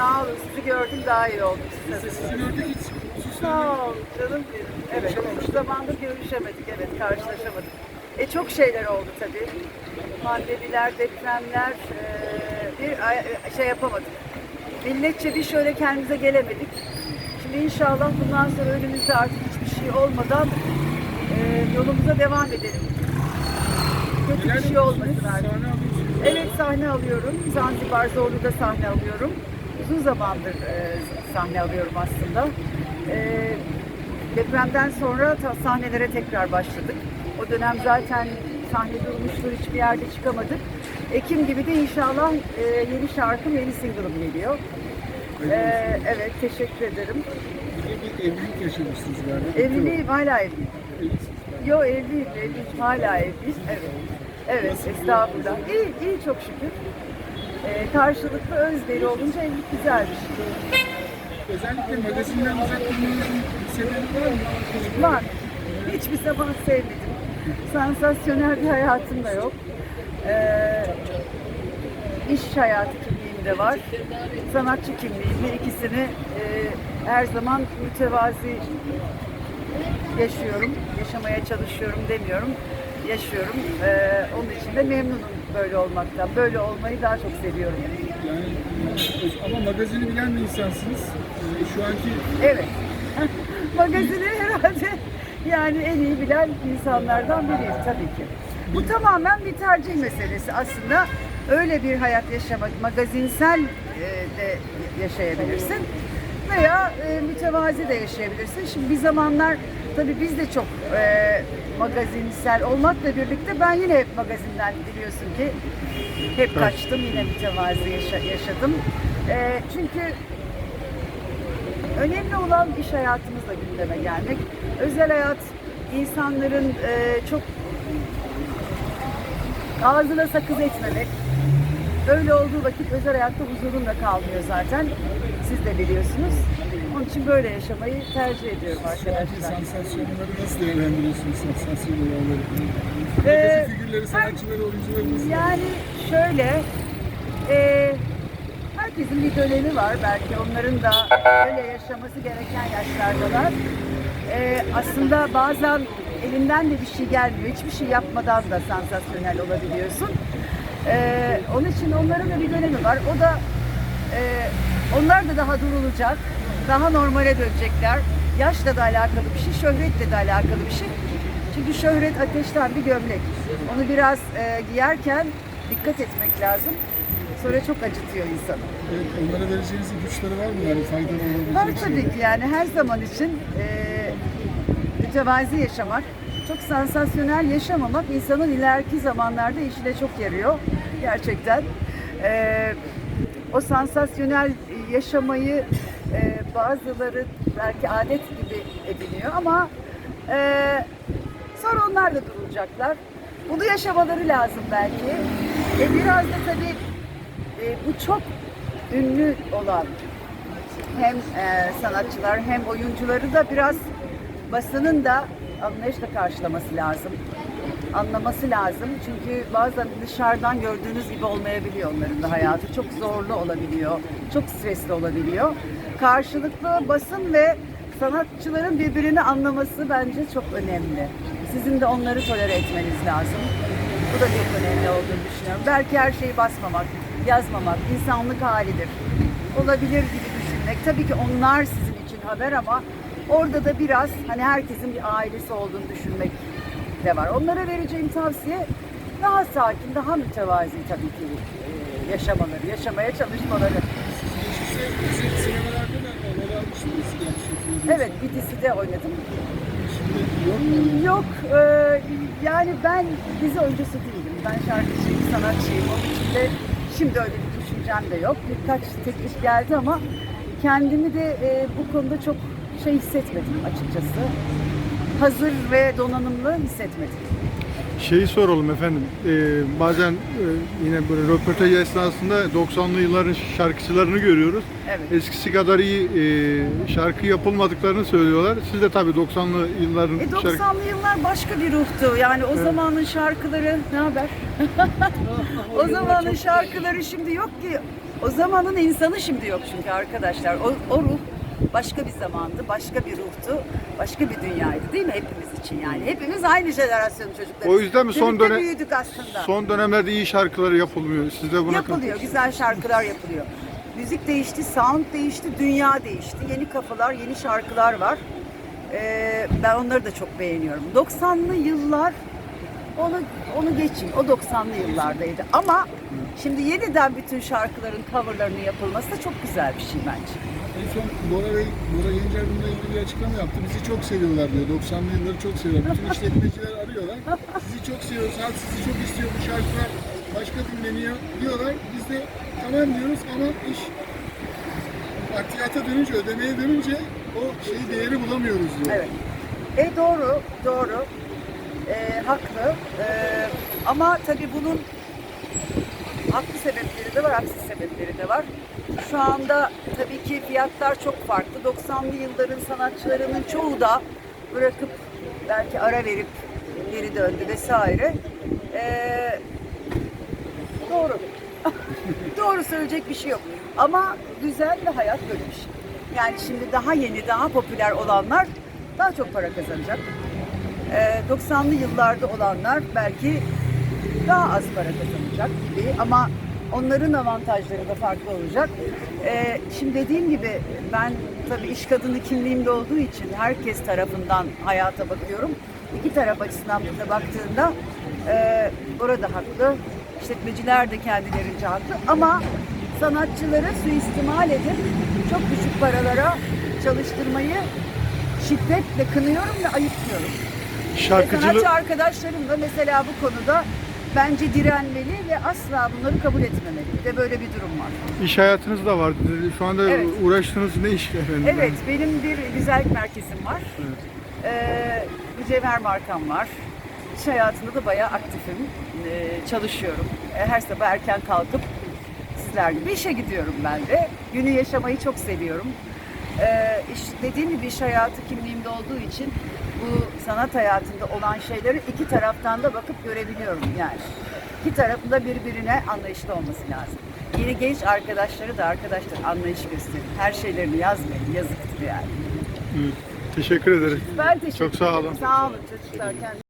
Sağ olun. Sizi gördüm daha iyi oldum. Biz de sizi gördük hiç. Sağ ol canım benim. Evet, uzun zamandır görüşemedik, evet karşılaşamadık. E çok şeyler oldu tabii. Pandemiler, depremler, e, bir şey yapamadık. Milletçe bir şöyle kendimize gelemedik. Şimdi inşallah bundan sonra önümüzde artık hiçbir şey olmadan e, yolumuza devam edelim. Kötü bir şey olmasın artık. Evet sahne alıyorum. Zanzibar Zorlu'da sahne alıyorum. Uzun zamandır e, sahne alıyorum aslında. E, depremden sonra ta- sahnelere tekrar başladık. O dönem zaten sahne durmuştu, hiçbir yerde çıkamadık. Ekim gibi de inşallah e, yeni şarkım, yeni single'ım geliyor. Evet, teşekkür ederim. Bir de bir evlilik yaşamışsınız galiba. Evliyim, hala evliyim. Evlisiniz. Yo evliyim, evliyim. Hala evliyim. Evet. Evet, estağfurullah. İyi, iyi çok şükür. Ee, karşılıklı özveri olunca evlilik güzel bir şey. Özellikle magazinden uzak durmanızın bir sebebi var mı? Var. Hiçbir zaman sevmedim. Sansasyonel bir hayatım da yok. Ee, iş hayatı kimliğim de var. Sanatçı kimliğim. Her ikisini e, her zaman mütevazi yaşıyorum. Yaşamaya çalışıyorum demiyorum. Yaşıyorum. Ee, onun için de memnunum böyle olmaktan. Böyle olmayı daha çok seviyorum. Yani ama magazini bilen bir insansınız. E, Şu anki Evet. Magazini herhalde yani en iyi bilen insanlardan biriyim tabii ki. Bu tamamen bir tercih meselesi aslında. Öyle bir hayat yaşamak, magazinsel e, de yaşayabilirsin veya e, mütevazi de yaşayabilirsin. Şimdi bir zamanlar tabii biz de çok e, magazinsel olmakla birlikte ben yine hep magazinden biliyorsun ki hep kaçtım yine mütevazi yaşa- yaşadım. E, çünkü Önemli olan iş hayatımızla gündeme gelmek. Özel hayat insanların e, çok ağzına sakız etmemek. Öyle olduğu vakit özel hayatta huzurun da kalmıyor zaten. Siz de biliyorsunuz. Onun için böyle yaşamayı tercih ediyorum arkadaşlar. sansasyonları nasıl değerlendiriyorsunuz sansasyon olayları? Ee, figürleri, sanatçıları, oyuncuları? Yani şöyle, e, herkesin bir dönemi var belki onların da öyle yaşaması gereken yaşlardalar. E, aslında bazen elinden de bir şey gelmiyor, hiçbir şey yapmadan da sansasyonel olabiliyorsun. E, onun için onların da bir dönemi var. O da e, onlar da daha durulacak, daha normale dönecekler. Yaşla da alakalı bir şey, şöhretle de alakalı bir şey. Çünkü şöhret ateşten bir gömlek. Onu biraz e, giyerken dikkat etmek lazım. Sonra çok acıtıyor insanı. Evet, onlara vereceğiniz ipuçları var mı? Yani faydalı olabilecek Var tabii ki yani her zaman için e, mütevazi yaşamak, çok sansasyonel yaşamamak insanın ileriki zamanlarda işine çok yarıyor gerçekten. E, o sansasyonel yaşamayı bazıları belki adet gibi ediniyor ama e, sonra onlar da durulacaklar. Bunu yaşamaları lazım belki. E, biraz da tabii e, bu çok ünlü olan hem e, sanatçılar hem oyuncuları da biraz basının da anlayışla karşılaması lazım. Anlaması lazım. Çünkü bazen dışarıdan gördüğünüz gibi olmayabiliyor onların da hayatı. Çok zorlu olabiliyor. Çok stresli olabiliyor. Karşılıklı basın ve sanatçıların birbirini anlaması bence çok önemli. Sizin de onları tolere etmeniz lazım. Bu da çok önemli olduğunu düşünüyorum. Belki her şeyi basmamak, yazmamak insanlık halidir. Olabilir gibi düşünmek. Tabii ki onlar sizin için haber ama orada da biraz hani herkesin bir ailesi olduğunu düşünmek de var. Onlara vereceğim tavsiye daha sakin, daha mütevazi tabii ki e, yaşamaları, yaşamaya çalışmaları. Siz Evet, bir dizide oynadım. Yok, e, yani ben dizi oyuncusu değilim. Ben şarkıcıyım, sanatçıyım. Onun için de şimdi öyle bir düşüncem de yok. Birkaç teklif geldi ama kendimi de e, bu konuda çok şey hissetmedim açıkçası. Hazır ve donanımlı hissetmedim. Şeyi soralım efendim. Ee, bazen e, yine böyle röportaj esnasında 90'lı yılların şarkıcılarını görüyoruz. Evet. Eskisi kadar iyi e, şarkı yapılmadıklarını söylüyorlar. Siz de tabii 90'lı yılların E şarkı... 90'lı yıllar başka bir ruhtu. Yani o zamanın şarkıları ne haber? o zamanın şarkıları şimdi yok ki. O zamanın insanı şimdi yok çünkü arkadaşlar. O, o ruh başka bir zamandı, başka bir ruhtu, başka bir dünyaydı değil mi hepimiz için yani? Hepimiz aynı jenerasyon çocukları. O yüzden mi son Birlikte dönem- büyüdük aslında. Son dönemlerde iyi şarkıları yapılmıyor. Siz de buna Yapılıyor, güzel şarkılar yapılıyor. Müzik değişti, sound değişti, dünya değişti. Yeni kafalar, yeni şarkılar var. Ee, ben onları da çok beğeniyorum. 90'lı yıllar, onu onu geçeyim. O 90'lı yıllardaydı. Ama şimdi yeniden bütün şarkıların coverlarının yapılması da çok güzel bir şey bence. En son Bora Bey, Bora Gencer bununla ilgili bir açıklama yaptı. Bizi çok seviyorlar diyor. 90'lı yılları çok seviyorlar. Bütün işletmeciler arıyorlar. Sizi çok seviyoruz, halk sizi çok istiyor. Bu şarkılar başka dinleniyor diyorlar. Biz de tamam diyoruz ama iş maddiyata dönünce, ödemeye dönünce o şeyi değeri bulamıyoruz diyor. Evet. E doğru, doğru. E, haklı. E, ama tabii bunun haklı sebepleri de var, haksız sebepleri de var. Şu anda tabii ki fiyatlar çok farklı. 90'lı yılların sanatçılarının çoğu da bırakıp belki ara verip geri döndü vesaire. E, doğru. Doğru söyleyecek bir şey yok. Ama güzel ve hayat böyle. Yani şimdi daha yeni, daha popüler olanlar daha çok para kazanacak. Ee, 90'lı yıllarda olanlar belki daha az para kazanacak gibi ama onların avantajları da farklı olacak. Ee, şimdi dediğim gibi ben tabii iş kadını kimliğimde olduğu için herkes tarafından hayata bakıyorum. İki taraf açısından da baktığında e, orada haklı. İşletmeciler de kendilerince haklı ama sanatçıları suistimal edip çok düşük paralara çalıştırmayı şiddetle kınıyorum ve ayıplıyorum. Şarkıcılık Sanatçı arkadaşlarım da mesela bu konuda bence direnmeli ve asla bunları kabul etmemeli. Bir de böyle bir durum var. iş hayatınız da var. Şu anda Evet. uğraştığınız ne iş efendim? Evet, benim bir güzellik merkezim var. Ee, mücevher markam var. İş hayatında da bayağı aktifim. Ee, çalışıyorum. Ee, her sabah erken kalkıp sizler gibi işe gidiyorum ben de. Günü yaşamayı çok seviyorum. Ee, iş, dediğim gibi iş hayatı kimliğimde olduğu için bu sanat hayatında olan şeyleri iki taraftan da bakıp görebiliyorum yani. İki tarafın da birbirine anlayışlı olması lazım. Yeni genç arkadaşları da arkadaşlar anlayış gösterin. Her şeylerini yazmayın, yazıktır yani. Evet. Teşekkür ederiz. Ben teşekkür Çok sağ olun. ederim. Sağ olun çocuklar. Kendinize